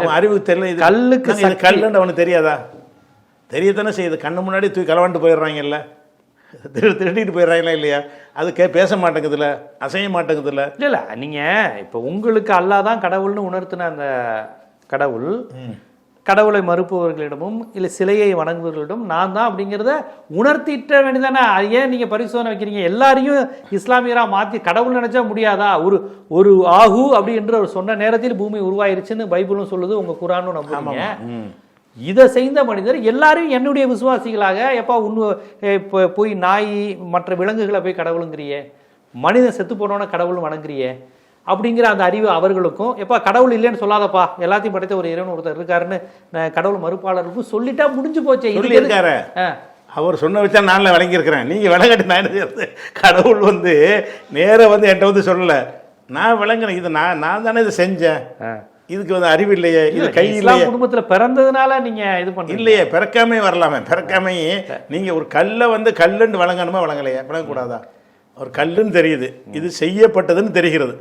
அவன் அறிவுக்கு தெரியல இது கல்லுக்கு இது கல்லுன்னு அவனுக்கு தெரியாதா? தெரியத்தானே செய்யுது. கண்ணு முன்னாடி தூக்கி களவாண்டு போயிடுறாங்கல்ல. திரு திருடிட்டு போயிடுறாங்களா இல்லையா? அது கே பேச மாட்டேங்குதுல்ல அசைய மாட்டேங்குதுல்ல. இல்ல இல்ல நீங்க இப்ப உங்களுக்கு அல்லாஹ் தான் கடவுள்னு உணர்த்தின அந்த கடவுள் கடவுளை மறுப்பவர்களிடமும் இல்ல சிலையை வணங்குபவர்களிடம் நான் தான் அப்படிங்கிறத உணர்த்திட்ட வேண்டியதானே ஏன் நீங்க பரிசோதனை வைக்கிறீங்க? எல்லாரையும் இஸ்லாமியரா மாத்தி கடவுள் நினைச்சா முடியாதா? ஒரு ஒரு ஆகு அப்படி என்று அவர் சொன்ன நேரத்தில் பூமி உருவாயிருச்சுன்னு பைபிளும் சொல்லுது உங்க குரானும் நம்புறீங்க. இதை செய்த மனிதர் எல்லாரையும் என்னுடைய விசுவாசிகளாக எப்பா உன்னு இப்போ போய் நாய் மற்ற விலங்குகளை போய் கடவுளுங்கிறியே. மனிதன் செத்து போனோன்னா கடவுள் வணங்குறியே. அப்படிங்கிற அந்த அறிவு அவர்களுக்கும் எப்பா கடவுள் இல்லைன்னு சொல்லாதப்பா எல்லாத்தையும் படைத்த ஒரு இறைவன் ஒருத்தர் இருக்காருன்னு நான் கடவுள் மறுப்பாளருக்கும் சொல்லிட்டா முடிஞ்சு போச்சே. இருக்காரு. அவர் சொன்ன வச்சா நானில் விளங்கியிருக்கிறேன். நீங்கள் விளங்கட்டு நான் என்ன செய்யறது? கடவுள் வந்து நேரா வந்து என்கிட்ட வந்து சொல்லல. நான் விளங்குறேன் இது நான் நான் தானே இதை செஞ்சேன். இதுக்கு வந்து அறிவு இல்லையே. இது கை இஸ்லாம் இல்லையே. குடும்பத்துல பிறந்ததுனால நீங்க இது பண்றீங்க. இல்லையே பிறக்காமே வரலாமே. பிறக்காமே நீங்கள் ஒரு கல்லை வந்து கல்லுன்னு வழங்கணுமா? வழங்கலையா? வழங்கக்கூடாதா ஒரு கல்லுன்னு தெரியுது. இது செய்யப்பட்டதுன்னு தெரிகிறது.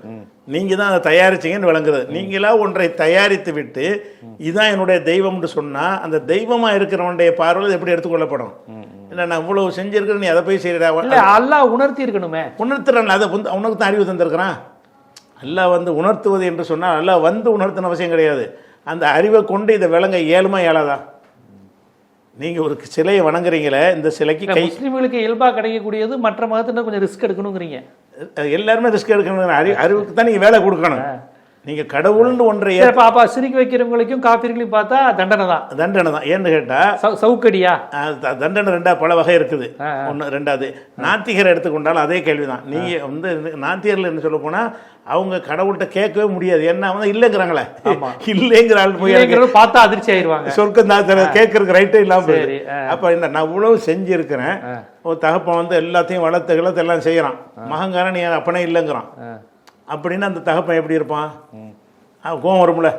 நீங்கள் தான் அதை தயாரிச்சீங்கன்னு விளங்குறது நீங்களா ஒன்றை தயாரித்து விட்டு இதுதான் என்னுடைய தெய்வம்னு சொன்னால் அந்த தெய்வமாக இருக்கிறவனுடைய பார்வையில் எப்படி எடுத்துக்கொள்ளப்படும்? இல்லை நான் இவ்வளவு செஞ்சிருக்கிறேன் நீ அதை போய் செய்யறா இல்ல அல்லாஹ் உணர்த்தி இருக்கணுமே. உணர்த்துறான் அதை உனக்கு தான் அறிவு தந்திருக்கிறான். அல்லாஹ் வந்து உணர்த்துவது என்று சொன்னால் அல்லாஹ் வந்து உணர்த்தின அவசியம் கிடையாது. அந்த அறிவை கொண்டு இதை விளங்க இயலுமா இயலாதா? நீங்கள் ஒரு சிலையை வணங்குறீங்களே இந்த சிலைக்கு முஸ்லிம்களுக்கு இயல்பா கிடைக்கக்கூடியது மற்ற மதத்தினர் கொஞ்சம் ரிஸ்க் எடுக்கணுங்கிறீங்க. எல்லாருமே ரிஸ்க் எடுக்கணும் அறி அறிவுக்கு தான் நீங்கள் வேலை கொடுக்கணும். நீங்கள் கடவுள்னு ஒன்றை அப்ப சிரிக்க வைக்கிறவங்களுக்கும் காப்பீர்களையும் பார்த்தா தண்டனை தான். தண்டனை தான். ஏன்னு கேட்டால் சவு- சவுக்கடியா? தண்டனை ரெண்டா பல வகை இருக்குது. ஒன்று ரெண்டாவது நாத்திகரை எடுத்துக்கொண்டாலும் அதே கேள்விதான். நீங்க வந்து நாத்திகர்கள் என்ன சொல்ல போனா அவங்க கடவுள்கிட்ட கேட்கவே முடியாது. என்ன வந்து இல்லைங்கிறாங்களே. இல்லைங்கிற ஆள் போய் பார்த்தா அதிர்ச்சி ஆயிருவாங்க. சொர்க்கம் தான் கேட்கறதுக்கு ரைட்டே இல்லாம சரி, போயிடுது. ஆ. அப்ப இந்த நான் இவ்வளவு செஞ்சிருக்கிறேன். ஒரு தகப்பன் வந்து எல்லாத்தையும் வளர்த்து கிளத்து எல்லாம் செய்யறான். மகங்காரன் நீ அப்பனே இல்லைங்கிறான். அப்படின்னு அந்த தகப்பன் எப்படி இருப்பான்? கோவம் வரும்ல.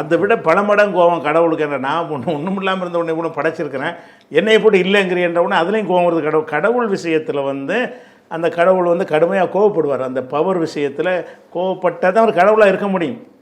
அதை விட பல மடம் கோவம் கடவுளுக்கு என்ற நான் ஒன்று ஒன்றும் இல்லாமல் இருந்த உடனே கூட படைச்சிருக்கிறேன். என்னைய போட்டு இல்லைங்கிறியன்ற உடனே அதுலேயும் கோவம் வருது. கடவுள் கடவுள் விஷயத்தில் வந்து அந்த கடவுள் வந்து கடுமையாக கோவப்படுவார். அந்த பவர் விஷயத்தில் கோவப்பட்டால் தான் அவர் கடவுளாக இருக்க முடியும்.